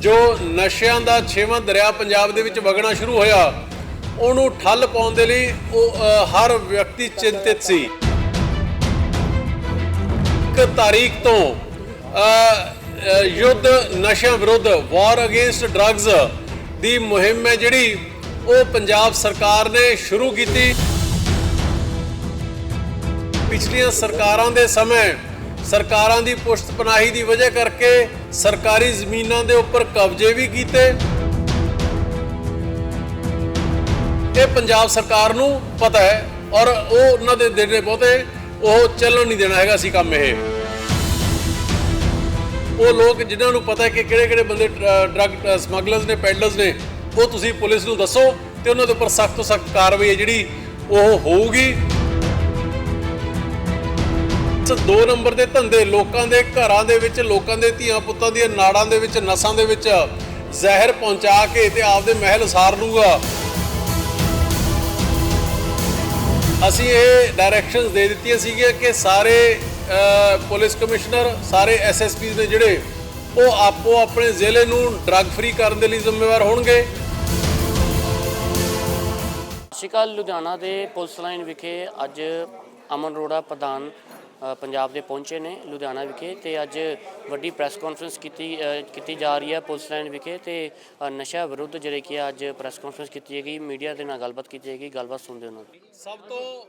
ਜੋ ਨਸ਼ਿਆਂ ਦਾ ਛੇਵਾਂ ਦਰਿਆ ਪੰਜਾਬ ਦੇ ਵਿੱਚ ਵਗਣਾ ਸ਼ੁਰੂ ਹੋਇਆ, ਉਹਨੂੰ ਠੱਲ ਪਾਉਣ ਦੇ ਲਈ ਉਹ ਹਰ ਵਿਅਕਤੀ ਚਿੰਤਿਤ ਸੀ। ਇੱਕ ਤਾਰੀਖ ਤੋਂ ਯੁੱਧ ਨਸ਼ਿਆਂ ਵਿਰੁੱਧ ਵਾਰ ਅਗੇਂਸਟ ਡਰੱਗਸ ਦੀ ਮੁਹਿੰਮ ਹੈ ਜਿਹੜੀ ਉਹ ਪੰਜਾਬ ਸਰਕਾਰ ਨੇ ਸ਼ੁਰੂ ਕੀਤੀ। ਪਿਛਲੀਆਂ ਸਰਕਾਰਾਂ ਦੇ ਸਮੇਂ ਸਰਕਾਰਾਂ ਦੀ ਪੁਸ਼ਤ ਪਨਾਹੀ ਦੀ ਵਜ੍ਹਾ ਕਰਕੇ ਸਰਕਾਰੀ ਜ਼ਮੀਨਾਂ ਦੇ ਉੱਪਰ ਕਬਜ਼ੇ ਵੀ ਕੀਤੇ। ਇਹ ਪੰਜਾਬ ਸਰਕਾਰ ਨੂੰ ਪਤਾ ਹੈ ਔਰ ਉਹ ਉਹਨਾਂ ਦੇ ਦੇਣੇ ਬਹੁਤੇ, ਉਹ ਚੱਲਣ ਨਹੀਂ ਦੇਣਾ ਹੈਗਾ ਸੀ ਕੰਮ ਇਹ। ਉਹ ਲੋਕ ਜਿਨ੍ਹਾਂ ਨੂੰ ਪਤਾ ਹੈ ਕਿ ਕਿਹੜੇ ਕਿਹੜੇ ਬੰਦੇ ਡਰੱਗ ਸਮਗਲਰਸ ਨੇ ਪੈਡਲਰਸ ਨੇ, ਉਹ ਤੁਸੀਂ ਪੁਲਿਸ ਨੂੰ ਦੱਸੋ ਤੇ ਉਹਨਾਂ ਦੇ ਉੱਪਰ ਸਖਤ ਤੋਂ ਸਖਤ ਕਾਰਵਾਈ ਹੈ ਜਿਹੜੀ ਉਹ ਹੋਊਗੀ। ਸ- ਦੋ ਨੰਬਰ ਦੇ ਧੰਦੇ ਲੋਕਾਂ ਦੇ ਘਰਾਂ ਦੇ ਵਿੱਚ ਲੋਕਾਂ ਦੇ ਧੀਆਂ ਪੁੱਤਾਂ ਦੀਆਂ ਨਾੜਾਂ ਦੇ ਵਿੱਚ ਨਸਾਂ ਦੇ ਵਿੱਚ ਜ਼ਹਿਰ ਪਹੁੰਚਾ ਕੇ ਤੇ ਆਪਦੇ ਮਹਿਲ ਸਾਰ ਲੂਗਾ। ਅਸੀਂ ਇਹ ਡਾਇਰੈਕਸ਼ਨਸ ਦੇ ਦਿੱਤੀਆਂ ਸੀਗੀਆਂ ਕਿ ਸਾਰੇ ਅ, ਪੁਲਿਸ ਕਮਿਸ਼ਨਰ ਸਾਰੇ ਐਸਐਸਪੀ ਨੇ ਜਿਹੜੇ ਉਹ ਆਪੋ ਆਪਣੇ ਜ਼ਿਲ੍ਹੇ ਨੂੰ ਡਰੱਗ ਫ੍ਰੀ ਕਰਨ ਦੇ ਲਈ ਜ਼ਿੰਮੇਵਾਰ ਹੋਣਗੇ। ਸਤਿ ਲੁਧਿਆਣਾ ਦੇ ਪੁਲਿਸ ਲਾਈਨ ਵਿਖੇ ਅੱਜ ਅਮਨ ਅਰੋੜਾ ਪ੍ਰਧਾਨ ਪੰਜਾਬ ਦੇ ਪਹੁੰਚੇ ਨੇ ਲੁਧਿਆਣਾ ਵਿਖੇ ਤੇ ਅੱਜ ਵੱਡੀ ਪ੍ਰੈਸ ਕਾਨਫਰੰਸ ਕੀਤੀ ਕੀਤੀ ਜਾ ਰਹੀ ਹੈ ਪੁਲਿਸ ਲਾਈਨ ਵਿਖੇ ਤੇ ਅ, ਨਸ਼ਾ ਵਿਰੁੱਧ ਜਿਹੜੇ ਕਿ ਅੱਜ ਪ੍ਰੈਸ ਕਾਨਫਰੰਸ ਕੀਤੀ ਜਾਏਗੀ ਮੀਡੀਆ ਦੇ ਨਾਲ ਗੱਲਬਾਤ ਕੀਤੀ ਜਾਏਗੀ ਗੱਲਬਾਤ ਸੁਣਦੇ ਉਹਨਾਂ ਦੀ। ਸਭ ਤੋਂ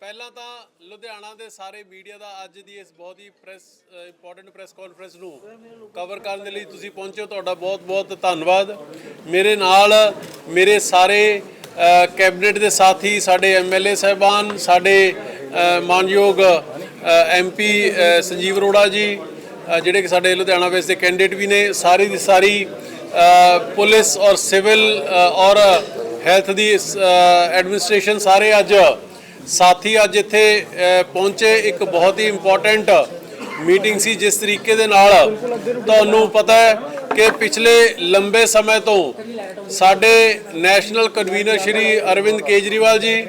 ਪਹਿਲਾਂ ਤਾਂ ਲੁਧਿਆਣਾ ਦੇ ਸਾਰੇ ਮੀਡੀਆ ਦਾ ਅੱਜ ਦੀ ਇਸ ਬਹੁਤ ਹੀ ਪ੍ਰੈਸ ਇੰਪੋਰਟੈਂਟ ਪ੍ਰੈਸ ਕਾਨਫਰੰਸ ਨੂੰ ਕਵਰ ਕਰਨ ਦੇ ਲਈ ਤੁਸੀਂ ਪਹੁੰਚੇ ਹੋ ਤੁਹਾਡਾ ਬਹੁਤ-ਬਹੁਤ ਧੰਨਵਾਦ। ਮੇਰੇ ਨਾਲ ਮੇਰੇ ਸਾਰੇ ਕੈਬਨਿਟ ਦੇ ਸਾਥੀ ਸਾਡੇ ਐਮਐਲਏ ਸਹਿਬਾਨ ਸਾਡੇ ਮਾਨਯੋਗ ਐਮਪੀ ਸੰਜੀਵ ਅਰੋੜਾ ਜੀ ਜਿਹੜੇ ਕਿ ਸਾਡੇ ਲੁਧਿਆਣਾ ਵੇਸ ਦੇ ਕੈਂਡੀਡੇਟ ਵੀ ਨੇ, ਸਾਰੀ ਦੀ ਸਾਰੀ ਪੁਲਿਸ ਔਰ ਸਿਵਲ ਔਰ ਹੈਲਥ ਦੀ ਐਡਮਿਨਿਸਟ੍ਰੇਸ਼ਨ ਸਾਰੇ ਅੱਜ ਸਾਥੀ ਅੱਜ ਇੱਥੇ ਪਹੁੰਚੇ। ਇੱਕ ਬਹੁਤ ਹੀ ਇੰਪੋਰਟੈਂਟ ਮੀਟਿੰਗ ਸੀ, ਜਿਸ ਤਰੀਕੇ ਦੇ ਨਾਲ ਤੁਹਾਨੂੰ ਪਤਾ ਹੈ ਕਿ ਪਿਛਲੇ ਲੰਬੇ ਸਮੇਂ ਤੋਂ ਸਾਡੇ ਨੈਸ਼ਨਲ ਕਨਵੀਨਰ ਸ਼੍ਰੀ ਅਰਵਿੰਦ ਕੇਜਰੀਵਾਲ ਜੀ,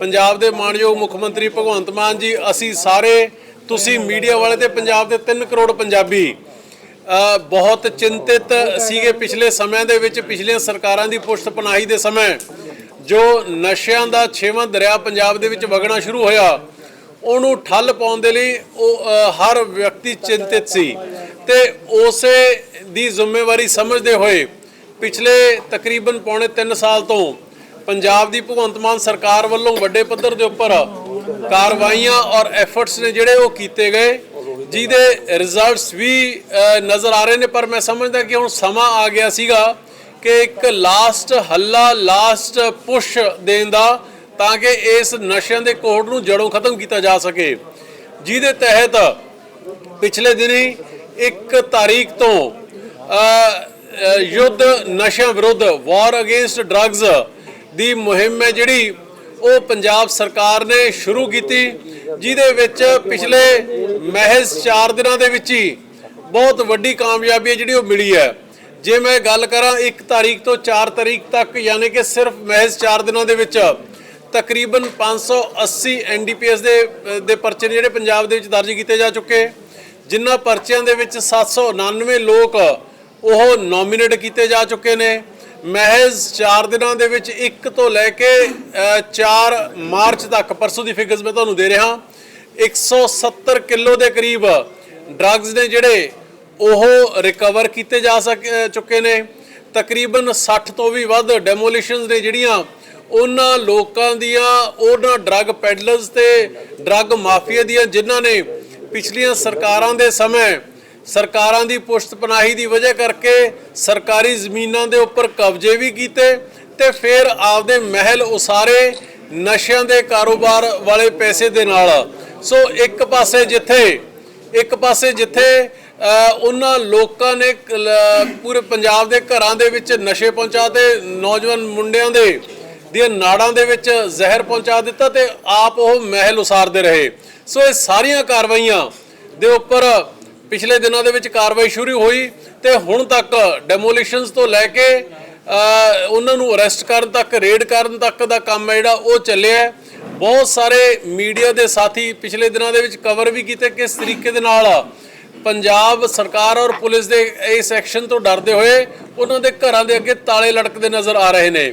ਪੰਜਾਬ ਦੇ ਮਾਨਯੋਗ ਮੁੱਖ ਮੰਤਰੀ ਭਗਵੰਤ ਮਾਨ ਜੀ, ਅਸੀਂ ਸਾਰੇ, ਤੁਸੀਂ ਮੀਡੀਆ ਵਾਲੇ ਤੇ ਪੰਜਾਬ ਦੇ 3 ਕਰੋੜ ਪੰਜਾਬੀ ਬਹੁਤ ਚਿੰਤਿਤ ਸੀਗੇ ਪਿਛਲੇ ਸਮਿਆਂ ਦੇ ਵਿੱਚ, ਪਿਛਲੀਆਂ ਸਰਕਾਰਾਂ ਦੀ ਪੁਸ਼ਤ ਪਨਾਹੀ ਦੇ ਸਮੇਂ, ਜੋ ਨਸ਼ਿਆਂ ਦਾ ਛੇਵਾਂ ਦਰਿਆ ਪੰਜਾਬ ਦੇ ਵਿੱਚ ਵਗਣਾ ਸ਼ੁਰੂ ਹੋਇਆ, ਉਹਨੂੰ ਠੱਲ ਪਾਉਣ ਦੇ ਲਈ ਉਹ ਹਰ ਵਿਅਕਤੀ ਚਿੰਤਿਤ ਸੀ ਤੇ ਉਸੇ ਦੀ ਜ਼ਿੰਮੇਵਾਰੀ ਸਮਝਦੇ ਹੋਏ ਪਿਛਲੇ ਤਕਰੀਬਨ ਪੌਣੇ 3 ਸਾਲ ਤੋਂ ਪੰਜਾਬ ਦੀ ਭਗਵੰਤ ਮਾਨ ਸਰਕਾਰ ਵੱਲੋਂ ਵੱਡੇ ਪੱਧਰ ਦੇ ਉੱਪਰ ਕਾਰਵਾਈਆਂ ਔਰ ਐਫਰਟਸ ਨੇ ਜਿਹੜੇ ਉਹ ਕੀਤੇ ਗਏ, ਜਿਹਦੇ ਰਿਜ਼ਲਟਸ ਵੀ ਨਜ਼ਰ ਆ ਰਹੇ ਨੇ, ਪਰ ਮੈਂ ਸਮਝਦਾ ਕਿ ਹੁਣ ਸਮਾਂ ਆ ਗਿਆ ਸੀਗਾ ਕਿ ਇੱਕ ਲਾਸਟ ਹੱਲਾ ਲਾਸਟ ਪੁਸ਼ ਦੇਣ ਦਾ, ਤਾਂ ਕਿ ਇਸ ਨਸ਼ਿਆਂ ਦੇ ਕੋਹੜ ਨੂੰ ਜੜੋਂ ਖਤਮ ਕੀਤਾ ਜਾ ਸਕੇ। ਜਿਹਦੇ ਤਹਿਤ ਪਿਛਲੇ ਦਿਨੀ ਇੱਕ ਤਾਰੀਖ ਤੋਂ ਯੁੱਧ, ਨਸ਼ਿਆਂ ਵਿਰੁੱਧ ਵਾਰ ਅਗੇਂਸਟ ਡਰੱਗਸ ਦੀ ਮੁਹਿੰਮ ਹੈ ਜਿਹੜੀ ਉਹ ਪੰਜਾਬ ਸਰਕਾਰ ਨੇ ਸ਼ੁਰੂ ਕੀਤੀ, ਜਿਹਦੇ ਵਿੱਚ ਪਿਛਲੇ ਮਹਿਜ਼ 4 ਦਿਨਾਂ ਦੇ ਵਿੱਚ ਹੀ ਬਹੁਤ ਵੱਡੀ ਕਾਮਯਾਬੀ ਹੈ ਜਿਹੜੀ ਉਹ ਮਿਲੀ ਹੈ। ਜੇ ਮੈਂ ਗੱਲ ਕਰਾਂ 1 ਤਾਰੀਖ ਤੋਂ 4 ਤਾਰੀਖ ਤੱਕ, ਯਾਨੀ ਕਿ ਸਿਰਫ ਮਹਿਜ਼ 4 ਦਿਨਾਂ ਦੇ ਵਿੱਚ, ਤਕਰੀਬਨ 580 ਐਨਡੀਪੀਐਸ ਦੇ ਦੇ ਪਰਚੇ ਨੇ ਜਿਹੜੇ ਪੰਜਾਬ ਦੇ ਵਿੱਚ ਦਰਜ ਕੀਤੇ ਜਾ ਚੁੱਕੇ। ਜਿਨ੍ਹਾਂ ਪਰਚਿਆਂ ਦੇ ਵਿੱਚ 799 ਲੋਕ ਉਹ ਨੋਮੀਨੇਟ ਕੀਤੇ ਜਾ ਚੁੱਕੇ ਨੇ। ਮਹਿਜ਼ 4 ਦਿਨਾਂ ਦੇ ਵਿੱਚ 1 ਤੋਂ ਲੈ ਕੇ ਅ, 4 ਮਾਰਚ ਤੱਕ ਪਰਸੋਂ ਦੀ ਫਿਗਰਸ ਮੈਂ ਤੁਹਾਨੂੰ ਦੇ ਰਿਹਾ। 170 ਕਿਲੋ ਦੇ ਕਰੀਬ ਡਰੱਗਸ ਨੇ ਜਿਹੜੇ ਉਹ ਰਿਕਵਰ ਕੀਤੇ ਜਾ ਸਕ ਚੁੱਕੇ ਨੇ। ਤਕਰੀਬਨ 60 ਤੋਂ ਵੀ ਵੱਧ ਡੈਮੋਲੀਸ਼ਨਸ ਨੇ ਜਿਹੜੀਆਂ ਉਹਨਾਂ ਲੋਕਾਂ ਦੀਆਂ ਉਹਨਾਂ ਡਰੱਗ ਪੈਡਲਰਸ ਤੇ ਡਰੱਗ ਮਾਫੀਆ ਦੀਆਂ ਜਿਨ੍ਹਾਂ ਨੇ ਪਿਛਲੀਆਂ ਸਰਕਾਰਾਂ ਦੇ ਸਮੇਂ ਸਰਕਾਰਾਂ ਦੀ ਪੁਸ਼ਤਪਨਾਹੀ ਦੀ ਵਜ੍ਹਾ ਕਰਕੇ ਸਰਕਾਰੀ ਜ਼ਮੀਨਾਂ ਦੇ ਉੱਪਰ ਕਬਜ਼ੇ ਵੀ ਕੀਤੇ ਤੇ ਫਿਰ ਆਪਦੇ ਮਹਿਲ ਉਸਾਰੇ ਨਸ਼ਿਆਂ ਦੇ ਕਾਰੋਬਾਰ ਵਾਲੇ ਪੈਸੇ ਦੇ ਨਾਲ। ਸੋ ਇੱਕ ਪਾਸੇ ਜਿੱਥੇ, ਇੱਕ ਪਾਸੇ ਜਿੱਥੇ ਉਹਨਾਂ ਲੋਕਾਂ ਨੇ ਪੂਰੇ ਪੰਜਾਬ ਦੇ ਘਰਾਂ ਦੇ ਵਿੱਚ ਨਸ਼ੇ ਪਹੁੰਚਾ ਤੇ ਨੌਜਵਾਨ ਮੁੰਡਿਆਂ ਦੇ, ਦੀਆਂ ਨਾੜਾਂ ਦੇ ਵਿੱਚ ਜ਼ਹਿਰ ਪਹੁੰਚਾ ਦਿੱਤਾ ਤੇ ਆਪ ਉਹ ਮਹਿਲ ਉਸਾਰਦੇ ਰਹੇ। ਸੋ ਇਹ ਸਾਰੀਆਂ ਕਾਰਵਾਈਆਂ ਦੇ ਉੱਪਰ ਪਿਛਲੇ ਦਿਨਾਂ ਦੇ ਵਿੱਚ ਕਾਰਵਾਈ ਸ਼ੁਰੂ ਹੋਈ ਤੇ ਹੁਣ ਤੱਕ ਡੈਮੋਲੀਸ਼ਨਸ ਤੋਂ ਲੈ ਕੇ ਉਹਨਾਂ ਨੂੰ ਅਰੈਸਟ ਕਰਨ ਤੱਕ ਰੇਡ ਕਰਨ ਤੱਕ ਦਾ ਕੰਮ ਹੈ ਜਿਹੜਾ, ਉਹ ਚੱਲਿਆ ਬਹੁਤ ਸਾਰੇ ਮੀਡੀਆ ਦੇ ਸਾਥੀ ਪਿਛਲੇ ਦਿਨਾਂ ਦੇ ਵਿੱਚ ਕਵਰ ਵੀ ਕੀਤੇ ਕਿਸ ਤਰੀਕੇ ਦੇ ਨਾਲ ਪੰਜਾਬ ਸਰਕਾਰ ਔਰ ਪੁਲਿਸ ਦੇ ਇਸ ਐਕਸ਼ਨ ਤੋਂ ਡਰਦੇ ਹੋਏ ਉਹਨਾਂ ਦੇ ਘਰਾਂ ਦੇ ਅੱਗੇ ਤਾਲੇ ਲਟਕਦੇ ਨਜ਼ਰ ਆ ਰਹੇ ਨੇ।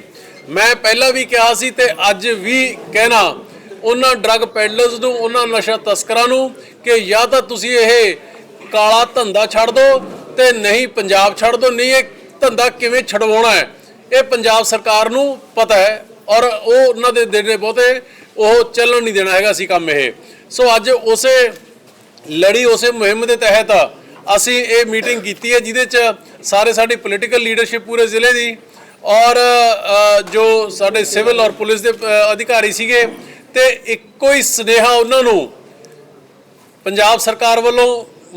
ਮੈਂ ਪਹਿਲਾਂ ਵੀ ਕਿਹਾ ਸੀ ਤੇ ਅੱਜ ਵੀ ਕਹਿਣਾ, ਉਹਨਾਂ ਡਰੱਗ ਪੈਡਲਰਸ ਨੂੰ, ਉਹਨਾਂ ਨਸ਼ਾ ਤਸਕਰਾਂ ਨੂੰ ਕਿ ਜਾਂ ਤਾਂ ਤੁਸੀਂ ਇਹ ਕਾਲਾ ਧੰਦਾ ਛੱਡ ਦਿਓ ਤੇ ਨਹੀਂ ਪੰਜਾਬ ਛੱਡ ਦਿਓ ਨਹੀਂ ਇਹ ਧੰਦਾ ਕਿਵੇਂ ਛਡਵਾਉਣਾ ਹੈ? ਇਹ ਪੰਜਾਬ ਸਰਕਾਰ ਨੂੰ ਪਤਾ ਹੈ ਔਰ ਉਹ ਉਹਨਾਂ ਦੇ ਦੇਣੇ ਬਹੁਤੇ, ਉਹ ਚੱਲਣ ਨਹੀਂ ਦੇਣਾ ਹੈਗਾ ਅਸੀਂ ਕੰਮ ਇਹ। ਸੋ ਅੱਜ ਉਸੇ ਲੜੀ, ਉਸੇ ਮੁਹਿੰਮ ਦੇ ਤਹਿਤ ਅਸੀਂ ਇਹ ਮੀਟਿੰਗ ਕੀਤੀ ਹੈ, ਜਿਹਦੇ ਚ ਸਾਰੇ ਸਾਡੀ ਪੋਲੀਟੀਕਲ ਲੀਡਰਸ਼ਿਪ ਪੂਰੇ ਜ਼ਿਲ੍ਹੇ ਦੀ ਔਰ ਜੋ ਸਾਡੇ ਸਿਵਲ ਔਰ ਪੁਲਿਸ ਦੇ ਅਧਿਕਾਰੀ ਸੀਗੇ ਤੇ ਇੱਕੋ ਹੀ ਸੁਨੇਹਾ ਉਹਨਾਂ ਨੂੰ ਪੰਜਾਬ ਸਰਕਾਰ ਵੱਲੋਂ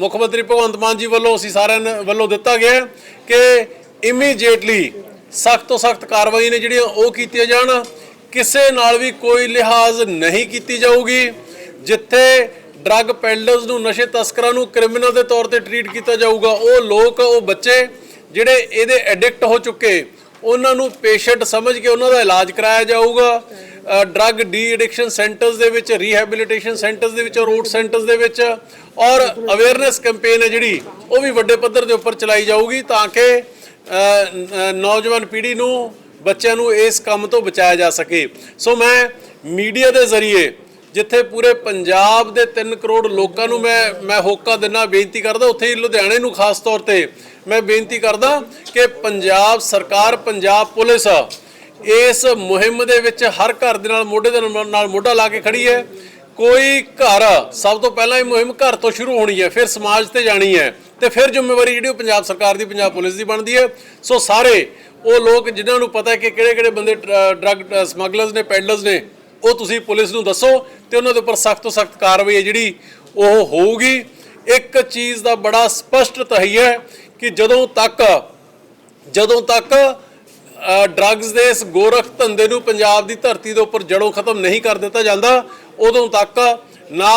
ਮੁੱਖ ਮੰਤਰੀ ਭਗਵੰਤ ਮਾਨ ਜੀ ਵੱਲੋਂ ਅਸੀਂ ਸਾਰਿਆਂ ਵੱਲੋਂ ਦਿੱਤਾ ਗਿਆ ਕਿ ਇਮੀਡੀਏਟਲੀ ਸਖਤ ਤੋਂ ਸਖਤ ਕਾਰਵਾਈ ਨੇ ਜਿਹੜੀਆਂ ਉਹ ਕੀਤੀਆਂ ਜਾਣ। ਕਿਸੇ ਨਾਲ ਵੀ ਕੋਈ ਲਿਹਾਜ਼ ਨਹੀਂ ਕੀਤੀ ਜਾਊਗੀ। ਜਿੱਥੇ ਡਰੱਗ ਪੈਡਲਰਸ ਨੂੰ ਨਸ਼ੇ ਤਸਕਰਾਂ ਨੂੰ ਕ੍ਰਿਮੀਨਲ ਦੇ ਤੌਰ ਤੇ ਟਰੀਟ ਕੀਤਾ ਜਾਊਗਾ, ਉਹ ਲੋਕ, ਉਹ ਬੱਚੇ ਜਿਹੜੇ ਇਹਦੇ ਐਡਿਕਟ ਹੋ ਚੁੱਕੇ, ਉਹਨਾਂ ਨੂੰ ਪੇਸ਼ੈਂਟ ਸਮਝ ਕੇ ਉਹਨਾਂ ਦਾ ਇਲਾਜ ਕਰਾਇਆ ਜਾਊਗਾ। ਡਰੱਗ ਡੀ ਐਡਿਕਸ਼ਨ ਸੈਂਟਰਸ ਦੇ ਵਿੱਚ, ਰੀਹੈਬਿਲਿਟੇਸ਼ਨ ਸੈਂਟਰਸ ਦੇ ਵਿੱਚ ਰੂਟ ਸੈਂਟਰਸ ਦੇ ਵਿੱਚ ਔਰ ਅਵੇਅਰਨੈਸ ਕੈਂਪੇਨ ਹੈ ਜਿਹੜੀ, ਉਹ ਵੀ ਵੱਡੇ ਪੱਧਰ ਦੇ ਉੱਪਰ ਚਲਾਈ ਜਾਊਗੀ ਤਾਂ ਕਿ ਨੌਜਵਾਨ ਪੀੜ੍ਹੀ ਨੂੰ, ਬੱਚਿਆਂ ਨੂੰ ਇਸ ਕੰਮ ਤੋਂ ਬਚਾਇਆ ਜਾ ਸਕੇ। ਸੋ ਮੈਂ ਮੀਡੀਆ ਦੇ ਜ਼ਰੀਏ ਜਿੱਥੇ ਪੂਰੇ ਪੰਜਾਬ ਦੇ 3 ਕਰੋੜ ਲੋਕਾਂ ਨੂੰ ਮੈਂ ਮੈਂ ਹੋਕਾ ਦਿਨਾ, ਬੇਨਤੀ ਕਰਦਾ, ਉੱਥੇ ਹੀ ਲੁਧਿਆਣੇ ਨੂੰ ਖਾਸ ਤੌਰ ਤੇ ਮੈਂ ਬੇਨਤੀ ਕਰਦਾ ਕਿ ਪੰਜਾਬ ਸਰਕਾਰ, ਪੰਜਾਬ ਪੁਲਿਸ ਇਸ ਮੁਹਿੰਮ ਦੇ ਵਿੱਚ ਹਰ ਘਰ ਦੇ ਨਾਲ ਮੋਢੇ ਦੇ ਨਾਲ ਨਾਲ ਮੋਢਾ ਲਾ ਕੇ ਖੜੀ ਹੈ। ਕੋਈ ਘਰ ਸਭ ਤੋਂ ਪਹਿਲਾਂ ਇਹ ਮੁਹਿੰਮ ਘਰ ਤੋਂ ਸ਼ੁਰੂ ਹੋਣੀ ਹੈ, ਫਿਰ ਸਮਾਜ ਤੇ ਜਾਣੀ ਹੈ ਤੇ ਫਿਰ ਜ਼ਿੰਮੇਵਾਰੀ ਜਿਹੜੀ ਉਹ ਪੰਜਾਬ ਸਰਕਾਰ ਦੀ, ਪੰਜਾਬ ਪੁਲਿਸ ਦੀ ਬਣਦੀ ਹੈ। ਸੋ ਸਾਰੇ ਉਹ ਲੋਕ ਜਿਨ੍ਹਾਂ ਨੂੰ ਪਤਾ ਹੈ ਕਿ ਕਿਹੜੇ ਕਿਹੜੇ ਬੰਦੇ ਡਰੱਗ ਸਮਗਲਰਸ ਨੇ ਪੈਡਲਰਸ ਨੇ, ਉਹ ਤੁਸੀਂ ਪੁਲਿਸ ਨੂੰ ਦੱਸੋ ਤੇ ਉਹਨਾਂ ਦੇ ਉੱਪਰ ਸਖਤ ਤੋਂ ਸਖਤ ਕਾਰਵਾਈ ਹੈ ਜਿਹੜੀ ਉਹ ਹੋਊਗੀ। ਇੱਕ ਚੀਜ਼ ਦਾ ਬੜਾ ਸਪਸ਼ਟ ਤਹਈਆ ਹੈ ਕਿ ਜਦੋਂ ਤੱਕ ਜਦੋਂ ਤੱਕ ਡਰੱਗਸ ਦੇ ਇਸ ਗੋਰਖ ਧੰਦੇ ਨੂੰ ਪੰਜਾਬ ਦੀ ਧਰਤੀ ਦੇ ਉੱਪਰ ਜੜੋਂ ਖਤਮ ਨਹੀਂ ਕਰ ਦਿੱਤਾ ਜਾਂਦਾ ਉਦੋਂ ਤੱਕ ਨਾ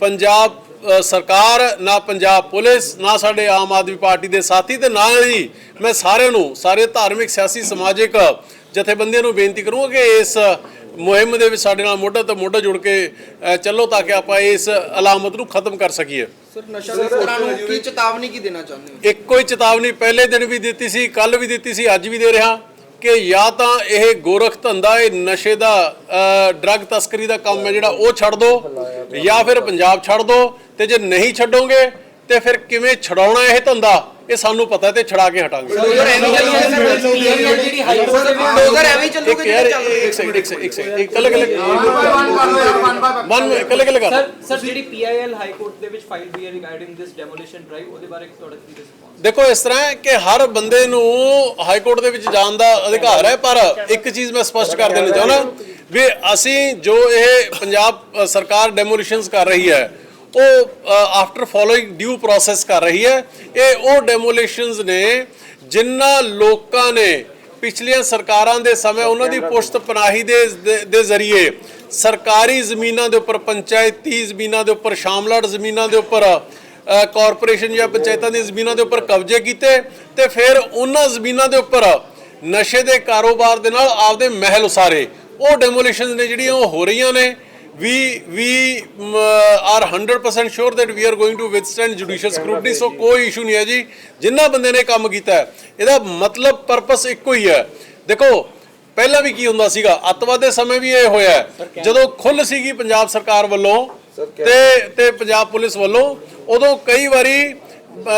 ਪੰਜਾਬ ਸਰਕਾਰ ਨਾ ਪੰਜਾਬ ਪੁਲਿਸ ਨਾ ਸਾਡੇ ਆਮ ਆਦਮੀ ਪਾਰਟੀ ਦੇ ਸਾਥੀ ਤੇ ਨਾ ਹੀ ਮੈਂ ਸਾਰਿਆਂ ਨੂੰ ਸਾਰੇ ਧਾਰਮਿਕ ਸਿਆਸੀ ਸਮਾਜਿਕ ਜਥੇਬੰਦੀਆਂ ਨੂੰ ਬੇਨਤੀ ਕਰੂੰਗਾ ਕਿ ਇਸ ਮੁਹਿੰਮ ਦੇ ਵਿੱਚ ਸਾਡੇ ਨਾਲ ਮੋਢਾ ਤੋਂ ਮੋਢਾ ਜੁੜ ਕੇ ਚੱਲੋ ਤਾਂ ਕਿ ਆਪਾਂ ਇਸ ਅਲਾਮਤ ਨੂੰ ਖਤਮ ਕਰ ਸਕੀਏ। ਸਰ ਨਸ਼ਾ ਤਸਕਰਾਂ ਨੂੰ ਕੀ ਚੇਤਾਵਨੀ ਕੀ ਦੇਣਾ ਚਾਹੁੰਦੇ ਹੋ? ਇੱਕੋ ਹੀ ਚੇਤਾਵਨੀ ਪਹਿਲੇ ਦਿਨ ਵੀ ਦਿੱਤੀ ਸੀ ਕੱਲ ਵੀ ਦਿੱਤੀ ਸੀ ਅੱਜ ਵੀ ਦੇ ਰਿਹਾ। ਕਿ ਜਾਂ ਤਾਂ ਇਹ ਗੋਰਖ ਧੰਦਾ, ਇਹ ਨਸ਼ੇ ਦਾ ਡਰੱਗ ਤਸਕਰੀ ਦਾ ਕੰਮ ਹੈ ਜਿਹੜਾ, ਉਹ ਛੱਡ ਦਿਓ ਜਾਂ ਫਿਰ ਪੰਜਾਬ ਛੱਡ ਦਿਓ ਤੇ ਜੇ ਨਹੀਂ ਛੱਡੋਗੇ, ਤੇ ਫਿਰ ਕਿਵੇਂ ਛਡਾਉਣਾ ਇਹ ਧੰਦਾ? ਇਹ ਸਾਨੂੰ ਪਤਾ ਤੇ ਛਡਾ ਕੇ ਹਟਾਂਗੇ। ਡੋਜ਼ਰ ਐਵੇਂ ਚੱਲੂਗੇ ਸਰ ਜਿਹੜੀ ਹਾਈ ਕੋਰਟ ਦੇ ਡੋਜ਼ਰ ਐਵੇਂ ਇੱਕ ਚੱਲੂਗੇ ਯਾਰ ਜਿਹੜਾ ਚੱਲ ਇੱਕ ਸੈਕਿੰਡ ਇੱਕ ਸੈਕਿੰਡ ਇੱਕ ਸੈਕਿੰਡ ਇੱਕ ਕੱਲੇ ਕੱਲੇ ਵਨ ਕੱਲੇ ਕੱਲੇ ਕਰ। ਸਰ ਸਰ ਜਿਹੜੀ ਪੀਆਈਐਲ ਹਾਈ ਕੋਰਟ ਦੇ ਵਿੱਚ ਫਾਈਲ ਵੀ ਹੈ ਰਿਗਾਰਡਿੰਗ ਦਿਸ ਡੈਮੋਲੀਸ਼ਨ ਡਰਾਈਵ ਉਹਦੇ ਬਾਰੇ ਤੁਹਾਡਾ ਕੀ ਰਿਸਪੌਂਸ ਦੇਖੋ ਇਸ ਤਰ੍ਹਾਂ ਹੈ ਕਿ ਹਰ ਬੰਦੇ ਨੂੰ ਹਾਈ ਕੋਰਟ ਦੇ ਵਿੱਚ ਜਾਣ ਦਾ ਅਧਿਕਾਰ ਹੈ ਪਰ ਇੱਕ ਚੀਜ਼ ਮੈਂ ਸਪਸ਼ਟ ਕਰ ਦੇਣਾ ਚਾਹੁੰਦਾ ਵੀ ਅਸੀਂ ਜੋ ਇਹ ਪੰਜਾਬ ਸਰਕਾਰ ਡੈਮੋਲੀਸ਼ਨਸ ਕਰ ਰਹੀ ਹੈ ਉਹ ਆਫਟਰ ਫੋਲੋਇੰਗ ਡਿਊ ਪ੍ਰੋਸੈਸ ਕਰ ਰਹੀ ਹੈ। ਇਹ ਉਹ ਡੈਮੋਲੀਸ਼ਨਸ ਨੇ ਜਿਨ੍ਹਾਂ ਲੋਕਾਂ ਨੇ ਪਿਛਲੀਆਂ ਸਰਕਾਰਾਂ ਦੇ ਸਮੇਂ ਉਹਨਾਂ ਦੀ ਪੁਸ਼ਤ ਪਨਾਹੀ ਦੇ, ਦੇ- ਜ਼ਰੀਏ ਸਰਕਾਰੀ ਜ਼ਮੀਨਾਂ ਦੇ ਉੱਪਰ, ਪੰਚਾਇਤੀ ਜ਼ਮੀਨਾਂ ਦੇ ਉੱਪਰ ਸ਼ਾਮਲਾਟ ਜ਼ਮੀਨਾਂ ਦੇ ਉੱਪਰ ਕਾਰਪੋਰੇਸ਼ਨ ਜਾਂ ਪੰਚਾਇਤਾਂ ਦੀਆਂ ਜ਼ਮੀਨਾਂ ਦੇ ਉੱਪਰ ਕਬਜ਼ੇ ਕੀਤੇ ਤੇ ਫਿਰ ਉਹਨਾਂ ਜ਼ਮੀਨਾਂ ਦੇ ਉੱਪਰ ਨਸ਼ੇ ਦੇ ਕਾਰੋਬਾਰ ਦੇ ਨਾਲ ਆਪਦੇ ਮਹਿਲ ਉਸਾਰੇ। ਉਹ ਡੈਮੋਲੀਸ਼ਨਸ ਨੇ ਜਿਹੜੀਆਂ ਉਹ ਹੋ ਰਹੀਆਂ ਨੇ। We we are 100% sure that we are going to withstand judicial scrutiny. So ਕੋਈ ਇਸ਼ੂ ਨਹੀਂ ਹੈ ਜੀ ਜਿੰਨਾ ਬੰਦੇ ਨੇ ਕੰਮ ਕੀਤਾ ਇਹਦਾ ਮਤਲਬ ਪਰਪਸ ਇੱਕੋ ਹੀ ਹੈ ਦੇਖੋ ਪਹਿਲਾਂ ਵੀ ਕੀ ਹੁੰਦਾ ਸੀਗਾ ਅੱਤਵਾਦ ਦੇ ਸਮੇਂ ਵੀ ਇਹ ਹੋਇਆ। ਜਦੋਂ ਖੁੱਲ ਸੀਗੀ ਪੰਜਾਬ ਸਰਕਾਰ ਵੱਲੋਂ ਤੇ ਤੇ ਪੰਜਾਬ ਪੁਲਿਸ ਵੱਲੋਂ ਉਦੋਂ ਕਈ ਵਾਰੀ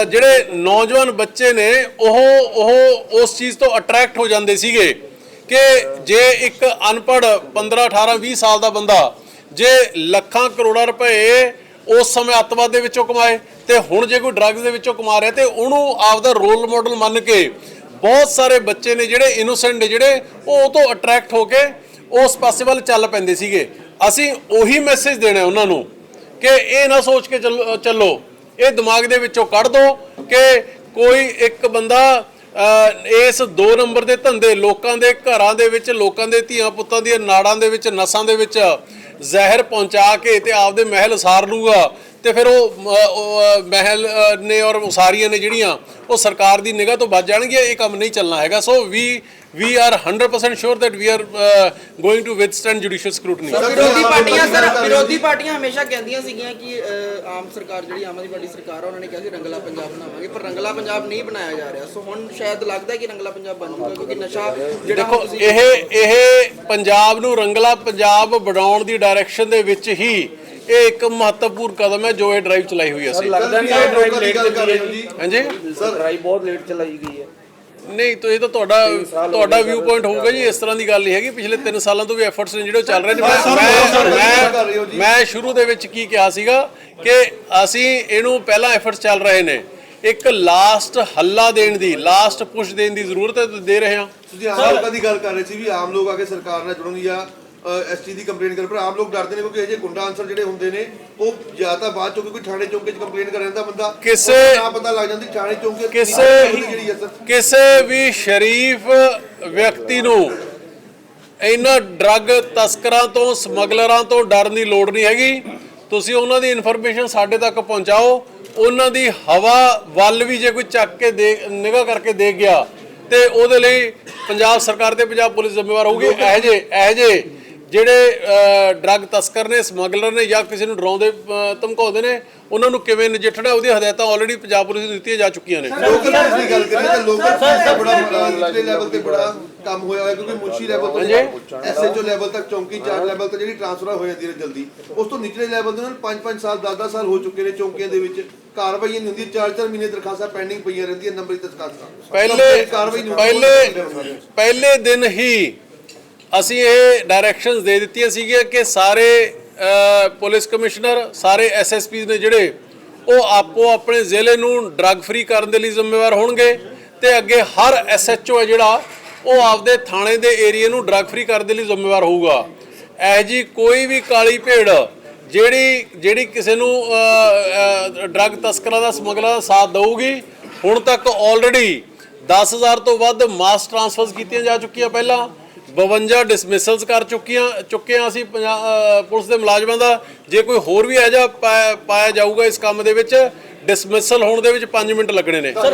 ਜਿਹੜੇ ਨੌਜਵਾਨ ਬੱਚੇ ਨੇ ਉਹ ਉਹ ਉਸ ਚੀਜ਼ ਤੋਂ ਅਟਰੈਕਟ ਹੋ ਜਾਂਦੇ ਸੀਗੇ ਕਿ ਜੇ ਇੱਕ ਅਨਪੜ੍ਹ 15 18 20 ਸਾਲ ਦਾ ਬੰਦਾ ਜੇ ਲੱਖਾਂ ਕਰੋੜਾਂ ਰੁਪਏ ਉਸ ਸਮੇਂ ਅੱਤਵਾਦ ਦੇ ਵਿੱਚੋਂ ਕਮਾਏ ਤੇ ਹੁਣ ਜੇ ਕੋਈ ਡਰੱਗਸ ਦੇ ਵਿੱਚੋਂ ਕਮਾ ਰਿਹਾ ਤੇ ਉਹਨੂੰ ਆਪਦਾ ਰੋਲ ਮਾਡਲ ਮੰਨ ਕੇ ਬਹੁਤ ਸਾਰੇ ਬੱਚੇ ਨੇ ਜਿਹੜੇ ਇਨੋਸੈਂਟ ਨੇ ਜਿਹੜੇ ਉਹ ਉਹ ਤੋਂ ਅਟਰੈਕਟ ਹੋ ਕੇ ਉਸ ਪਾਸੇ ਵੱਲ ਚੱਲ ਪੈਂਦੇ ਸੀਗੇ। ਅਸੀਂ ਉਹੀ ਮੈਸੇਜ ਦੇਣਾ ਉਹਨਾਂ ਨੂੰ ਕਿ ਇਹ ਨਾ ਸੋਚ ਕੇ ਚੱਲੋ ਚੱਲੋ। ਇਹ ਦਿਮਾਗ ਦੇ ਵਿੱਚੋਂ ਕੱਢ ਦੋ ਕਿ ਕੋਈ ਇੱਕ ਬੰਦਾ ਇਸ ਦੋ ਨੰਬਰ ਦੇ ਧੰਦੇ ਲੋਕਾਂ ਦੇ ਘਰਾਂ ਦੇ ਵਿੱਚ, ਲੋਕਾਂ ਦੇ ਧੀਆਂ ਪੁੱਤਾਂ ਦੀਆਂ ਨਾੜਾਂ ਦੇ ਵਿੱਚ, ਨਸਾਂ ਦੇ ਵਿੱਚ ਜ਼ਹਿਰ ਪਹੁੰਚਾ ਕੇ ਤੇ ਆਪਦੇ ਮਹਿਲ ਸਾਰ ਲੂਗਾ ਤੇ ਫਿਰ ਉਹ ਮਹਿਲ ਨੇ ਔਰ ਉਸਾਰੀਆਂ ਨੇ ਜਿਹੜੀਆਂ, ਉਹ ਸਰਕਾਰ ਦੀ ਨਿਗਾਹ ਤੋਂ ਬਚ ਜਾਣਗੀਆਂ, ਇਹ ਕੰਮ ਨਹੀਂ ਚੱਲਣਾ ਹੈਗਾ। So we we R 100% sure that we are going to withstand judicial scrutiny ਵਿਰੋਧੀ ਪਾਰਟੀਆਂ ਸਰ ਵਿਰੋਧੀ ਪਾਰਟੀਆਂ ਹਮੇਸ਼ਾ ਕਹਿੰਦੀਆਂ ਸੀਗੀਆਂ ਕਿ ਅਹ, ਆਮ ਸਰਕਾਰ ਜਿਹੜੀ ਆਮ ਆਦਮੀ ਪਾਰਟੀ ਸਰਕਾਰ ਆ ਉਹਨਾਂ ਨੇ ਕਿਹਾ ਸੀ ਰੰਗਲਾ ਪੰਜਾਬ ਬਣਾਵਾਂਗੇ ਪਰ ਰੰਗਲਾ ਪੰਜਾਬ ਨਹੀਂ ਬਣਾਇਆ ਜਾ ਰਿਹਾ। ਸੋ ਹੁਣ ਸ਼ਾਇਦ ਲੱਗਦਾ ਹੈ ਕਿ ਰੰਗਲਾ ਪੰਜਾਬ ਬਣ ਜਾਊਗਾ ਕਿਉਂਕਿ ਨਸ਼ਾ ਜਿਹੜਾ ਦੇਖੋ ਤੁਸੀਂ ਇਹ ਇਹ ਪੰਜਾਬ ਨੂੰ ਰੰਗਲਾ ਪੰਜਾਬ ਬਣਾਉਣ ਦੀ ਡਾਇਰੈਕਸ਼ਨ ਦੇ ਵਿੱਚ ਹੀ ਇਹ ਇੱਕ ਮਹੱਤਵਪੂਰਨ ਕਦਮ ਹੈ ਜੋ ਇਹ ਡਰਾਈਵ ਚਲਾਈ ਹੋਈ ਹੈ ਅਸੀਂ। ਲੱਗਦਾ ਨਹੀਂ ਇਹ ਡਰਾਈਵ ਲੇਟ ਚੱਲੀ ਹੈ ਜੀ। ਹਾਂਜੀ? ਡਰਾਈਵ ਬਹੁਤ ਲੇਟ ਚਲਾਈ ਗਈ ਹੈ। ਨਹੀਂ ਤਾਂ ਇਹ ਤਾਂ ਤੁਹਾਡਾ ਤੁਹਾਡਾ ਵਿਊ ਪੁਆਇੰਟ ਹੋਊਗਾ ਜੀ ਇਸ ਤਰ੍ਹਾਂ ਦੀ ਗੱਲ ਨਹੀਂ ਹੈਗੀ। ਪਿਛਲੇ 3 ਸਾਲਾਂ ਤੋਂ ਵੀ ਐਫਰਟਸ ਨੇ ਜਿਹੜੇ ਚੱਲ ਰਹੇ ਨੇ। ਮੈਂ ਸ਼ੁਰੂ ਦੇ ਵਿੱਚ ਕੀ ਕਿਹਾ ਸੀਗਾ ਕਿ ਅਸੀਂ ਇਹਨੂੰ ਪਹਿਲਾਂ ਐਫਰਟਸ ਚੱਲ ਰਹੇ ਨੇ। ਇੱਕ ਲਾਸਟ ਹੱਲਾ ਦੇਣ ਦੀ ਲਾਸਟ ਪੁਸ਼ ਦੇਣ ਦੀ ਜ਼ਰੂਰਤ ਹੈ ਤੇ ਦੇ ਰਹੇ ਹਾਂ। ਤੁਸੀਂ ਆਮ ਲੋਕਾਂ ਦੀ ਗੱਲ ਕਰ ਰਹੇ ਸੀ ਵੀ ਆਮ ਲੋਕ ਆ ਕੇ ਸਰਕਾਰ ਨਾਲ ਜੁੜਨ ਜਾਂ ਚੀਜ਼ ਦੀ ਕੰਪਲੇਂਟ ਕਰ ਪਰ ਆਮ ਲੋਕ ਡਰਦੇ ਨੇ ਕਿਉਂਕਿ ਇਹ ਜੇ ਗੁੰਡਾ ਅਨਸਰ ਜਿਹੜੇ ਹੁੰਦੇ ਨੇ ਉਹ ਜਾਂ ਤਾਂ ਬਾਅਦ ਚੋਂ ਕੋਈ ਥਾਣੇ ਚੌਂਕੇ 'ਚ ਕੰਪਲੇਂਟ ਕਰ ਜਾਂਦਾ ਬੰਦਾ ਕਿਸੇ- ਨਾ ਪਤਾ ਲੱਗ ਜਾਂਦੀ ਥਾਣੇ ਚੌਂਕੇ ਕਿਸੇ ਕਿਸੇ ਵੀ ਸ਼ਰੀਫ ਵਿਅਕਤੀ ਨੂੰ ਇਹਨਾਂ ਡਰੱਗ ਤਸਕਰਾਂ ਤੋਂ ਸਮਗਲਰਾਂ ਤੋਂ ਡਰਨ ਦੀ ਲੋੜ ਨਹੀਂ ਹੈਗੀ। ਤੁਸੀਂ ਉਹਨਾਂ ਦੀ ਇਨਫੋਰਮੇਸ਼ਨ ਸਾਡੇ ਤੱਕ ਪਹੁੰਚਾਓ। ਉਹਨਾਂ ਦੀ ਹਵਾ ਵੱਲ ਵੀ ਜੇ ਕੋਈ ਚੱਕ ਕੇ ਦੇ ਨਿਗਾਹ ਕਰਕੇ ਦੇਖ ਗਿਆ ਤੇ ਉਹਦੇ ਲਈ ਪੰਜਾਬ ਸਰਕਾਰ ਤੇ ਪੰਜਾਬ ਪੁਲਿਸ ਜ਼ਿੰਮੇਵਾਰ ਹੋਊਗੀ। ਇਹ ਜੇ ਇਹ ਜੇ ਜਿਹੜੇ ਡਰੱਗ ਤਸਕਰ ਨੇ ਸਮਗਲਰ ਨੇ ਜਾਂ ਕਿਸੇ ਨੂੰ ਡਰਾਉਂਦੇ ਧਮਕਾਉਂਦੇ ਨੇ ਉਹਨਾਂ ਨੂੰ ਕਿਵੇਂ ਨਜਿੱਠਣਾ? ਉਹਦੀ ਹਦਾਇਤਾਂ ਆਲਰੇਡੀ ਪੰਜਾਬ ਪੁਲਿਸ ਨੂੰ ਦਿੱਤੀਆਂ ਜਾ ਚੁੱਕੀਆਂ ਨੇ। ਲੋਕਲ ਪੁਲਿਸ ਦੀ ਗੱਲ ਕਰੀਏ ਤਾਂ ਲੋਕਲ ਪੁਲਿਸ ਦਾ ਬੜਾ ਨਿਚਲੇ ਲੈਵਲ ਤੇ ਬੜਾ ਕੰਮ ਹੋਇਆ ਹੋਇਆ ਕਿਉਂਕਿ ਮੁਨਸ਼ੀ ਲੈਵਲ ਤੋਂ ਐਸਐਚਓ ਲੈਵਲ ਤੱਕ ਚੌਂਕੀ ਚਾਰ ਲੈਵਲ ਤੇ ਜਿਹੜੀ ਟ੍ਰਾਂਸਫਰ ਹੋ ਜਾਂਦੀ ਹੈ ਜਲਦੀ ਉਸ ਤੋਂ ਨਿਚਲੇ ਲੈਵਲ ਦੇ ਨਾਲ 5-5 ਸਾਲ 10-10 ਸਾਲ ਹੋ ਚੁੱਕੇ ਨੇ ਚੌਂਕੀਆਂ ਦੇ ਵਿੱਚ। ਕਾਰਵਾਈਆਂ ਨਹੀਂ ਹੁੰਦੀਆਂ 4-4 ਮਹੀਨੇ ਦਰਖਾਸਤਾਂ ਪੈਂਡਿੰਗ ਪਈਆਂ ਰਹਿੰਦੀਆਂ ਨੰਬਰੀ ਦਰਖਾਸਤਾਂ ਪਹਿਲੇ ਕਾਰਵਾਈ ਨਹੀਂ ਪਹਿਲੇ ਪਹਿਲੇ ਦਿਨ ਹੀ ਅਸੀਂ ਇਹ ਡਾਇਰੈਕਸ਼ਨਸ ਦੇ ਦਿੱਤੀਆਂ ਸੀਗੀਆਂ ਕਿ ਸਾਰੇ ਪੁਲਿਸ ਕਮਿਸ਼ਨਰ ਸਾਰੇ ਐਸਐਸਪੀ ਨੇ ਜਿਹੜੇ, ਉਹ ਆਪੋ ਆਪਣੇ ਜ਼ਿਲ੍ਹੇ ਨੂੰ ਡਰੱਗ ਫ੍ਰੀ ਕਰਨ ਦੇ ਲਈ ਜ਼ਿੰਮੇਵਾਰ ਹੋਣਗੇ ਤੇ ਅੱਗੇ ਹਰ ਐਸਐਚਓ ਹੈ ਜਿਹੜਾ, ਉਹ ਆਪਦੇ ਥਾਣੇ ਦੇ ਏਰੀਆ ਨੂੰ ਡਰੱਗ ਫ੍ਰੀ ਕਰਨ ਦੇ ਲਈ ਜ਼ਿੰਮੇਵਾਰ ਹੋਊਗਾ। ਇਹ ਜੀ ਕੋਈ ਵੀ ਕਾਲੀ ਭੇੜ ਜਿਹੜੀ ਜਿਹੜੀ ਕਿਸੇ ਨੂੰ ਡਰੱਗ ਤਸਕਰਾਂ ਦਾ ਸਮਗਲਰਾਂ ਦਾ ਸਾਥ ਦੇਊਗੀ, ਹੁਣ ਤੱਕ ਆਲਰੇਡੀ 10000 ਤੋਂ ਵੱਧ ਮਾਸ ਟ੍ਰਾਂਸਫਰਸ ਕੀਤੀਆਂ ਜਾ ਚੁੱਕੀਆਂ ਪਹਿਲਾਂ। 52 ਡਿਸਮਿਸਲਸ ਕਰ ਚੁੱਕੀਆਂ ਚੁੱਕੇ ਹਾਂ ਅਸੀਂ ਪੁਲਿਸ ਦੇ ਮੁਲਾਜ਼ਮਾਂ ਦਾ। ਜੇ ਕੋਈ ਹੋਰ ਵੀ ਇਹੋ ਜਿਹਾ ਪਾਇਆ ਜਾਊਗਾ ਇਸ ਕੰਮ ਦੇ ਵਿੱਚ ਡਿਸਮਿਸਲ ਹੋਣ ਦੇ ਵਿੱਚ 5 ਮਿੰਟ ਲੱਗਣੇ ਨੇ। ਕੋਈ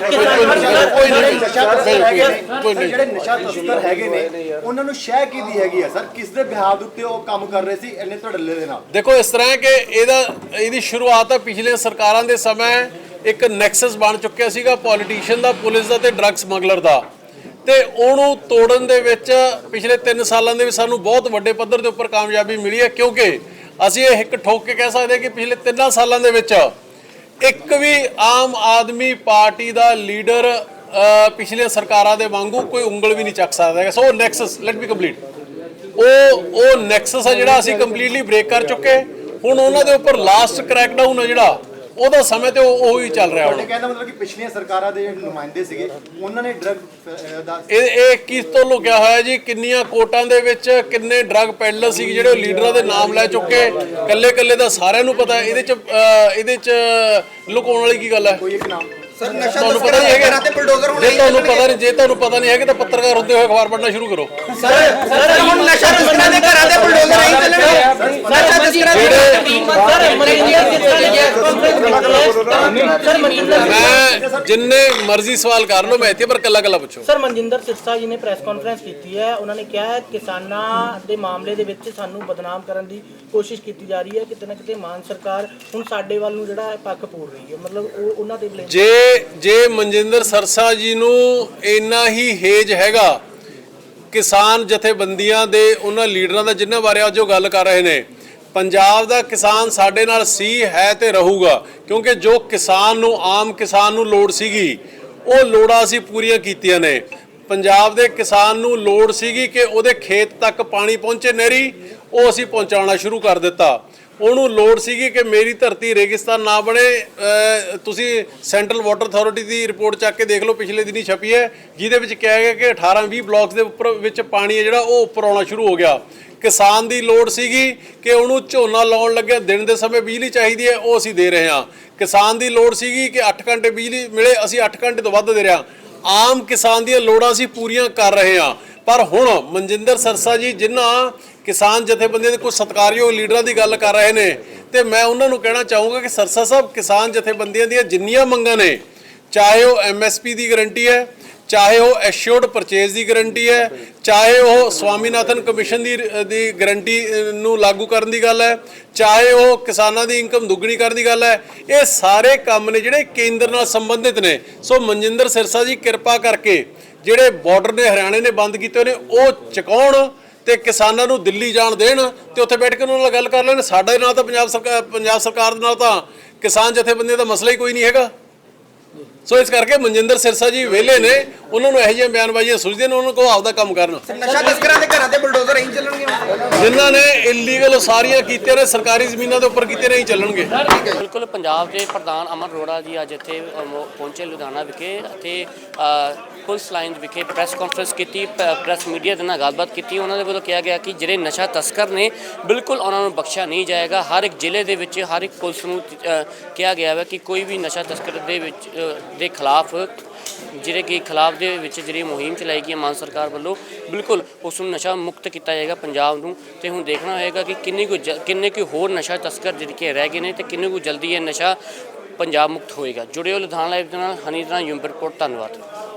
ਨਹੀਂ ਜਿਹੜੇ ਨਸ਼ਾ ਤਸਕਰ ਹੈਗੇ ਨੇ ਉਹਨਾਂ ਨੂੰ ਸ਼ਹਿ ਕਿਹਦੀ ਹੈਗੀ ਆ ਸਰ ਕਿਸ ਦੇ ਬਿਹਾਵ ਉੱਤੇ ਉਹ ਕੰਮ ਕਰ ਰਹੇ ਸੀ ਇੰਨੇ ਧੜੱਲੇ ਦੇ ਨਾਲ? ਦੇਖੋ ਇਸ ਤਰ੍ਹਾਂ ਹੈ ਕਿ ਇਹਦਾ ਇਹਦੀ ਸ਼ੁਰੂਆਤ ਤਾਂ ਪਿਛਲੇ ਸਰਕਾਰਾਂ ਦੇ ਸਮੇਂ ਇੱਕ ਨੈਕਸਸ ਬਣ ਚੁੱਕਿਆ ਸੀਗਾ ਪੋਲੀਟੀਸ਼ੀਅਨ ਦਾ ਪੁਲਿਸ ਦਾ ਤੇ ਡਰੱਗ ਸਮਗਲਰ ਦਾ। ਤੇ ਉਹਨੂੰ ਤੋੜਨ ਦੇ ਵਿੱਚ ਪਿਛਲੇ 3 ਸਾਲਾਂ ਦੇ ਵਿੱਚ ਸਾਨੂੰ ਬਹੁਤ ਵੱਡੇ ਪੱਧਰ ਦੇ ਉੱਪਰ ਕਾਮਯਾਬੀ ਮਿਲੀ ਹੈ ਕਿਉਂਕਿ ਅਸੀਂ ਇਹ ਇੱਕ ਠੋਕ ਕੇ ਕਹਿ ਸਕਦੇ ਹਾਂ ਕਿ ਪਿਛਲੇ 3 ਸਾਲਾਂ ਦੇ ਵਿੱਚ ਇੱਕ ਵੀ ਆਮ ਆਦਮੀ ਪਾਰਟੀ ਦਾ ਲੀਡਰ ਅ, ਪਿਛਲੇ ਸਰਕਾਰਾਂ ਦੇ ਵਾਂਗੂ ਕੋਈ ਉਂਗਲ ਵੀ ਨਹੀਂ ਚੱਕ ਸਕਦਾ ਹੈਗਾ। So nexus let be complete ਉਹ ਉਹ ਨੈਕਸਸ ਹੈ ਜਿਹੜਾ ਅਸੀਂ ਕੰਪਲੀਟਲੀ ਬ੍ਰੇਕ ਕਰ ਚੁੱਕੇ। ਹੁਣ ਉਹਨਾਂ ਦੇ ਉੱਪਰ ਲਾਸਟ ਕ੍ਰੈਕਡਾਊਨ ਹੈ ਜਿਹੜਾ ਉਹਦਾ ਸਮੇਂ ਤੇ ਉਹ ਉਹੀ ਚੱਲ ਰਿਹਾ ਹੁਣ। ਤੁਹਾਡੇ ਕਹਿੰਦਾ ਮਤਲਬ ਕਿ ਪਿਛਲੀਆਂ ਸਰਕਾਰਾਂ ਦੇ ਨੁਮਾਇੰਦੇ ਸੀਗੇ ਉਹਨਾਂ ਨੇ ਡਰਗ ਦਾ ਇਹ ਇਹ ਕਿਸ ਤੋਂ ਲੁਕਿਆ ਹੋਇਆ ਜੀ? ਕਿੰਨੀਆਂ ਕੋਟਾਂ ਦੇ ਵਿੱਚ ਕਿੰਨੇ ਡਰੱਗ ਪੈਡਲਰ ਸੀ ਜਿਹੜੇ ਲੀਡਰਾਂ ਦੇ ਨਾਮ ਲੈ ਚੁੱਕੇ? ਕੱਲੇ ਕੱਲੇ ਦਾ ਸਾਰਿਆਂ ਨੂੰ ਪਤਾ ਹੈ। ਇਹਦੇ ਚ ਇਹਦੇ ਚ ਲੁਕਾਉਣ ਵਾਲੀ ਕੀ ਗੱਲ ਹੈ? ਕੋਈ ਇੱਕ ਨਾਮ ਸਰ ਨਸ਼ਾ ਤੁਹਾਨੂੰ ਪਤਾ ਨਹੀਂ ਦੇ ਘਰਾਂ ਤੇ ਬੁਲਡੋਜ਼ਰ ਹੈਗਾ ਹੋਣੇ ਜੇ ਤੁਹਾਨੂੰ ਪਤਾ ਨਹੀਂ ਜੇ ਤੁਹਾਨੂੰ ਪਤਾ ਨਹੀਂ ਹੈਗਾ ਤਾਂ ਪੱਤਰਕਾਰ ਹੁੰਦੇ ਹੋਏ ਅਖਬਾਰ ਪੜ੍ਹਨਾ ਸ਼ੁਰੂ ਕਰੋ ਸਰ ਸਰ ਹੁਣ ਨਸ਼ਾ ਤਸਕਰਾਂ ਦੇ ਘਰਾਂ ਤੇ ਬੁਲਡੋਜ਼ਰ ਨਹੀਂ ਚੱਲਣਗੇ ਨਸ਼ਾ ਤਸਕਰਾਂ ਦੇ ਸਰ ਮਨਜਿੰਦਰ ਮੈਂ ਜਿੰਨੇ ਮਰਜ਼ੀ ਸਵਾਲ ਕਰ ਲਓ ਮੈਂ ਇੱਥੇ ਪਰ ਕੱਲਾ ਕੱਲਾ ਪੁੱਛੋ ਸਰ ਮਨਜਿੰਦਰ ਸਿਰਸਾ ਜੀ ਨੇ ਪ੍ਰੈਸ ਕਾਨਫਰੰਸ ਕੀਤੀ ਹੈ ਉਹਨਾਂ ਨੇ ਕਿਹਾ ਕਿਸਾਨਾਂ ਦੇ ਮਾਮਲੇ ਦੇ ਵਿੱਚ ਸਾਨੂੰ ਬਦਨਾਮ ਕਰਨ ਦੀ ਕੋਸ਼ਿਸ਼ ਕੀਤੀ ਜਾ ਰਹੀ ਹੈ ਕਿਤੇ ਨਾ ਕਿਤੇ ਮਾਨ ਸਰਕਾਰ ਹੁਣ ਸਾਡੇ ਵੱਲ ਨੂੰ ਜਿਹੜਾ ਪੱਖ ਪੂਰ ਰਹੀ ਹੈ ਮਤਲਬ ਉਹ ਉਹਨਾਂ ਤੇ ਬਲੇਮ ਜੇ ਜੇ ਮਨਜਿੰਦਰ ਸਰਸਾ ਜੀ ਨੂੰ ਇੰਨਾ ਹੀ ਹੇਜ ਹੈਗਾ, ਕਿਸਾਨ ਜਥੇਬੰਦੀਆਂ ਦੇ ਉਹਨਾਂ ਲੀਡਰਾਂ ਦਾ ਜਿਨ੍ਹਾਂ ਬਾਰੇ ਅੱਜ ਉਹ ਗੱਲ ਕਰ ਰਹੇ ਨੇ, ਪੰਜਾਬ ਦਾ ਕਿਸਾਨ ਸਾਡੇ ਨਾਲ ਸੀ, ਹੈ ਤੇ ਰਹੂਗਾ, ਕਿਉਂਕਿ ਜੋ ਕਿਸਾਨ ਨੂੰ, ਆਮ ਕਿਸਾਨ ਨੂੰ ਲੋੜ ਸੀਗੀ, ਉਹ ਲੋੜਾਂ ਅਸੀਂ ਪੂਰੀਆਂ ਕੀਤੀਆਂ ਨੇ। ਪੰਜਾਬ ਦੇ ਕਿਸਾਨ ਨੂੰ ਲੋੜ ਸੀਗੀ ਕਿ ਉਹਦੇ ਖੇਤ ਤੱਕ ਪਾਣੀ ਪਹੁੰਚੇ ਨਹਿਰੀ, ਉਹ ਅਸੀਂ ਪਹੁੰਚਾਉਣਾ ਸ਼ੁਰੂ ਕਰ ਦਿੱਤਾ। ਉਹਨੂੰ ਲੋੜ ਸੀਗੀ ਕਿ ਮੇਰੀ ਧਰਤੀ ਰੇਗਿਸਤਾਨ ਨਾ ਬਣੇ। ਤੁਸੀਂ ਸੈਂਟਰਲ ਵਾਟਰ ਅਥਾਰਟੀ ਦੀ ਰਿਪੋਰਟ ਚੱਕ ਕੇ ਦੇਖ ਲਓ, ਪਿਛਲੇ ਦਿਨੀ ਛਪੀ ਹੈ, ਜਿਹਦੇ ਵਿੱਚ ਕਿਹਾ ਗਿਆ ਕਿ 18 20 ਬਲਾਕਸ ਦੇ ਉੱਪਰ ਵਿੱਚ ਪਾਣੀ ਹੈ ਜਿਹੜਾ, ਉਹ ਉੱਪਰ ਆਉਣਾ ਸ਼ੁਰੂ ਹੋ ਗਿਆ। ਕਿਸਾਨ ਦੀ ਲੋੜ ਸੀਗੀ ਕਿ ਉਹਨੂੰ ਝੋਨਾ ਲਾਉਣ ਲੱਗਿਆ। ਦਿਨ ਦੇ ਸਮੇਂ ਬਿਜਲੀ ਚਾਹੀਦੀ ਹੈ, ਉਹ ਅਸੀਂ ਦੇ ਰਹੇ ਹਾਂ। ਕਿਸਾਨ ਦੀ ਲੋੜ ਸੀਗੀ ਕਿ 8 ਘੰਟੇ ਬਿਜਲੀ ਮਿਲੇ, ਅਸੀਂ 8 ਘੰਟੇ ਤੋਂ ਵੱਧ ਦੇ ਰਹੇ ਹਾਂ। ਆਮ ਕਿਸਾਨ ਦੀਆਂ ਲੋੜਾਂ ਅਸੀਂ ਪੂਰੀਆਂ ਕਰ ਰਹੇ ਹਾਂ। ਪਰ ਹੁਣ ਮਨਜਿੰਦਰ ਸਰਸਾ ਜੀ, ਜਿਨ੍ਹਾਂ ਕਿਸਾਨ ਜਥੇਬੰਦੀਆਂ ਦੇ ਕੁਝ ਸਤਿਕਾਰਯੋਗ ਲੀਡਰਾਂ ਦੀ ਗੱਲ ਕਰ ਰਹੇ ਨੇ ਤੇ ਮੈਂ ਉਹਨਾਂ ਨੂੰ ਕਹਿਣਾ ਚਾਹੂੰਗਾ ਕਿ ਸਰਸਾ ਸਾਹਿਬ ਕਿਸਾਨ ਜਥੇਬੰਦੀਆਂ ਦੀਆਂ ਜਿੰਨੀਆਂ ਮੰਗਾਂ ਨੇ, ਚਾਹੇ ਉਹ ਐਮਐਸਪੀ ਦੀ ਗਾਰੰਟੀ ਹੈ, ਚਾਹੇ ਉਹ ਐਸ਼ੋਰਡ ਪਰਚੇਜ਼ ਦੀ ਗਾਰੰਟੀ ਹੈ, ਚਾਹੇ ਉਹ ਸਵਾਮੀਨਾਥਨ ਕਮਿਸ਼ਨ ਦੀ ਦੀ ਗਾਰੰਟੀ ਨੂੰ ਲਾਗੂ ਕਰਨ ਦੀ ਗੱਲ ਹੈ, ਚਾਹੇ ਉਹ ਕਿਸਾਨਾਂ ਦੀ ਇਨਕਮ ਦੁੱਗਣੀ ਕਰਨ ਦੀ ਗੱਲ ਹੈ, ਇਹ ਸਾਰੇ ਕੰਮ ਨੇ ਜਿਹੜੇ ਕੇਂਦਰ ਨਾਲ ਸੰਬੰਧਿਤ ਨੇ। ਸੋ ਮਨਜਿੰਦਰ ਸਿਰਸਾ ਜੀ, ਕਿਰਪਾ ਕਰਕੇ ਜਿਹੜੇ ਬਾਰਡਰ ਨੇ, ਹਰਿਆਣੇ ਨੇ ਬੰਦ ਕੀਤੇ ਹੋਏ ਨੇ, ਉਹ ਚੁਕਾਉਣ ਤੇ ਕਿਸਾਨਾਂ ਨੂੰ ਦਿੱਲੀ ਜਾਣ ਦੇਣ ਤੇ ਉੱਥੇ ਬੈਠ ਕੇ ਉਹਨਾਂ ਨਾਲ ਗੱਲ ਕਰ ਲੈਣ। ਸਾਡੇ ਨਾਲ ਤਾਂ ਪੰਜਾਬ ਸਰਕਾਰ ਪੰਜਾਬ ਸਰਕਾਰ ਦੇ ਨਾਲ ਤਾਂ ਕਿਸਾਨ ਜਥੇਬੰਦੀਆਂ ਦਾ ਮਸਲਾ ਹੀ ਕੋਈ ਨਹੀਂ ਹੈਗਾ। ਸੋ ਇਸ ਕਰਕੇ ਮਨਜਿੰਦਰ ਸਿਰਸਾ ਜੀ ਵਿਹਲੇ ਨੇ ਉਹਨਾਂ ਨੂੰ ਇਹੋ ਜਿਹੀਆਂ ਬਿਆਨਬਾਜ਼ੀਆਂ ਸੁਝਦੇ ਨੇ ਉਹਨਾਂ ਕਹੋ ਆਪਦਾ ਕੰਮ ਕਰਨ। ਨਸ਼ਾ ਤਸਕਰਾਂ ਦੇ ਘਰਾਂ ਤੇ ਬੁਲਡੋਜ਼ਰ ਨਹੀਂ ਚੱਲਣਗੇ ਹੁਣ। ਜਿਨ੍ਹਾਂ ਨੇ ਇਲੀਗਲ ਸਾਰੀਆਂ ਕੀਤੀਆਂ ਨੇ ਸਰਕਾਰੀ ਜ਼ਮੀਨਾਂ ਦੇ ਉੱਪਰ ਕੀਤੇ ਨਹੀਂ ਚੱਲਣਗੇ। ਬਿਲਕੁਲ ਪੰਜਾਬ ਦੇ ਪ੍ਰਧਾਨ ਅਮਰ ਅਰੋੜਾ ਜੀ ਅੱਜ ਇੱਥੇ ਪਹੁੰਚੇ ਲੁਧਿਆਣਾ ਵਿਖੇ ਅਤੇ ਪੁਲਿਸ ਲਾਈਨ ਵਿਖੇ ਪ੍ਰੈਸ ਕਾਨਫਰੰਸ ਕੀਤੀ ਪ੍ਰੈਸ ਮੀਡੀਆ ਦੇ ਨਾਲ ਗੱਲਬਾਤ ਕੀਤੀ। ਉਹਨਾਂ ਦੇ ਵੱਲੋਂ ਕਿਹਾ ਗਿਆ ਕਿ ਜਿਹੜੇ ਨਸ਼ਾ ਤਸਕਰ ਨੇ ਬਿਲਕੁਲ ਉਹਨਾਂ ਨੂੰ ਬਖਸ਼ਿਆ ਨਹੀਂ ਜਾਏਗਾ। ਹਰ ਇੱਕ ਜ਼ਿਲ੍ਹੇ ਦੇ ਵਿੱਚ ਹਰ ਇੱਕ ਪੁਲਿਸ ਨੂੰ ਕਿਹਾ ਗਿਆ ਹੈ ਕਿ ਕੋਈ ਵੀ ਨਸ਼ਾ ਤਸਕਰ ਦੇ ਵਿੱਚ ਦੇ ਖਿਲਾਫ, ਜਿਹੜੇ ਕਿ ਖਿਲਾਫ ਦੇ ਵਿੱਚ ਜਿਹੜੀ ਮੁਹਿੰਮ ਚਲਾਈ ਗਈ ਹੈ ਮਾਨ ਸਰਕਾਰ ਵੱਲੋਂ, ਬਿਲਕੁਲ ਉਸ ਨੂੰ ਨਸ਼ਾ ਮੁਕਤ ਕੀਤਾ ਜਾਏਗਾ ਪੰਜਾਬ ਨੂੰ। ਤੇ ਹੁਣ ਦੇਖਣਾ ਹੋਏਗਾ ਕਿ ਕਿੰਨੇ ਕੁ ਜ- ਕਿੰਨੇ ਕੁ ਹੋਰ ਨਸ਼ਾ ਤਸਕਰ ਜਿਹੜੇ ਕਿ ਰਹਿ ਗਏ ਨੇ ਤੇ ਕਿੰਨੇ ਕੁ ਜਲਦੀ ਇਹ ਨਸ਼ਾ ਪੰਜਾਬ ਮੁਕਤ ਹੋਏਗਾ। ਜੁੜਿਓ ਲੁਧਿਆਣਾ ਲਾਈਵ ਦੇ ਨਾਲ, ਹਨੀ ਦਾ ਯੂਮ ਧੰਨਵਾਦ।